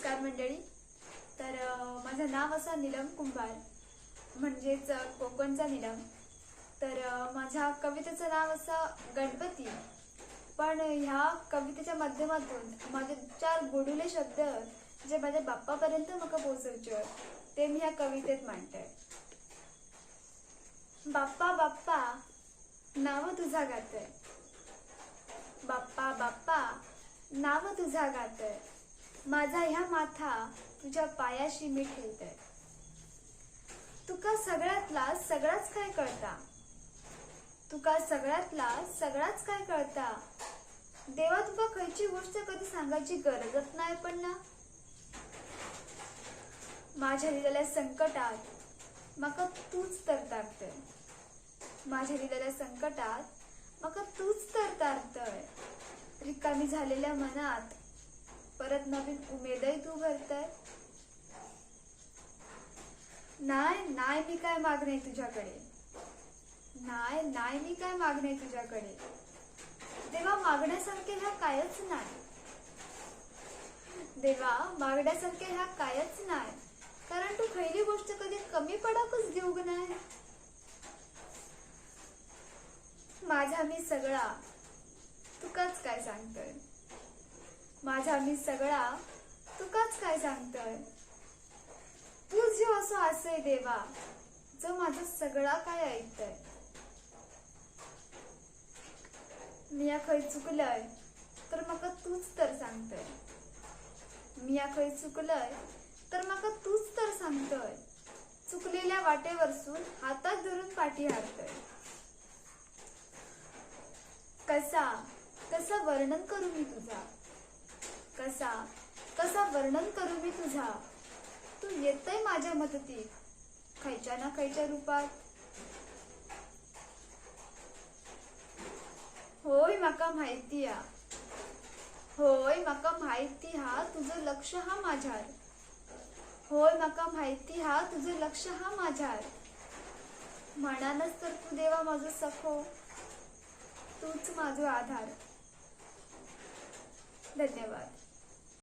नमस्कार मंडळी. तर माझं नाव असं निलम कुंभार म्हणजेच कोकणचा निलम. तर माझ्या कवितेचं नाव असं गणपती. पण ह्या कवितेच्या माध्यमातून माझे चार गोडुले शब्द जे माझ्या बाप्पापर्यंत म्हाका पोचवचे ते मी ह्या कवितेत मांडते. बाप्पा बाप्पा नाव तुझा गातय. बाप्पा बाप्पा नाव तुझा गातय. माझा ह्या माथा तुझ्या पायाशी मी ठेवतय तुका सगळ्यातला सगळाच काय कळता? तुका सगळ्यातला सगळाच काय कळता? देवा तुका खयची गोष्ट कधी सांगायची गरजच नाही पण ना माझ्या दिलेल्या संकटात मका तूच तर तारतय. माझ्या दिलेल्या संकटात मका तूच तर तारतय. रिकामी झालेल्या मनात परत नवीन उमेदही तू भरताय नाही नाही मी काय मागणे तुझ्याकडे? नाही नाही मी काय मागणे तुझ्याकडे? देवा मागण्यासारखे ह्या कायच नाही. देवा मागण्यासारखे ह्या कायच नाही. कारण तू खैली गोष्ट कधी कमी पडाकच देऊ नाही. माझा मी सगळा. तुकाच काय सांगतोय? माझा मी सगळा तुकाच काय सांगतोय? तू जो असो असे देवा जो माझा सगळा काय ऐकतय? मी या खय चुकलंय तर मका तूच तर सांगतय. मी या खंय चुकलंय तर मका तूच तर सांगतय. चुकलेल्या वाटेवरसून हातात धरून पाठी हारतय. कसा कसा वर्णन करू मी तुझा? कसा कसा वर्णन करू मी तुझा? तू येतय माझ्या मदतीत खयच्या ना खयच्या रूपात. होय माका माहिती हा. होय माका माहिती हा तुझं लक्ष हा माझ्यार होय माका माहिती हा तुझं लक्ष हा माझ्यार म्हणानच तर तू देवा माझं सखो तूच माझा आधार. धन्यवाद.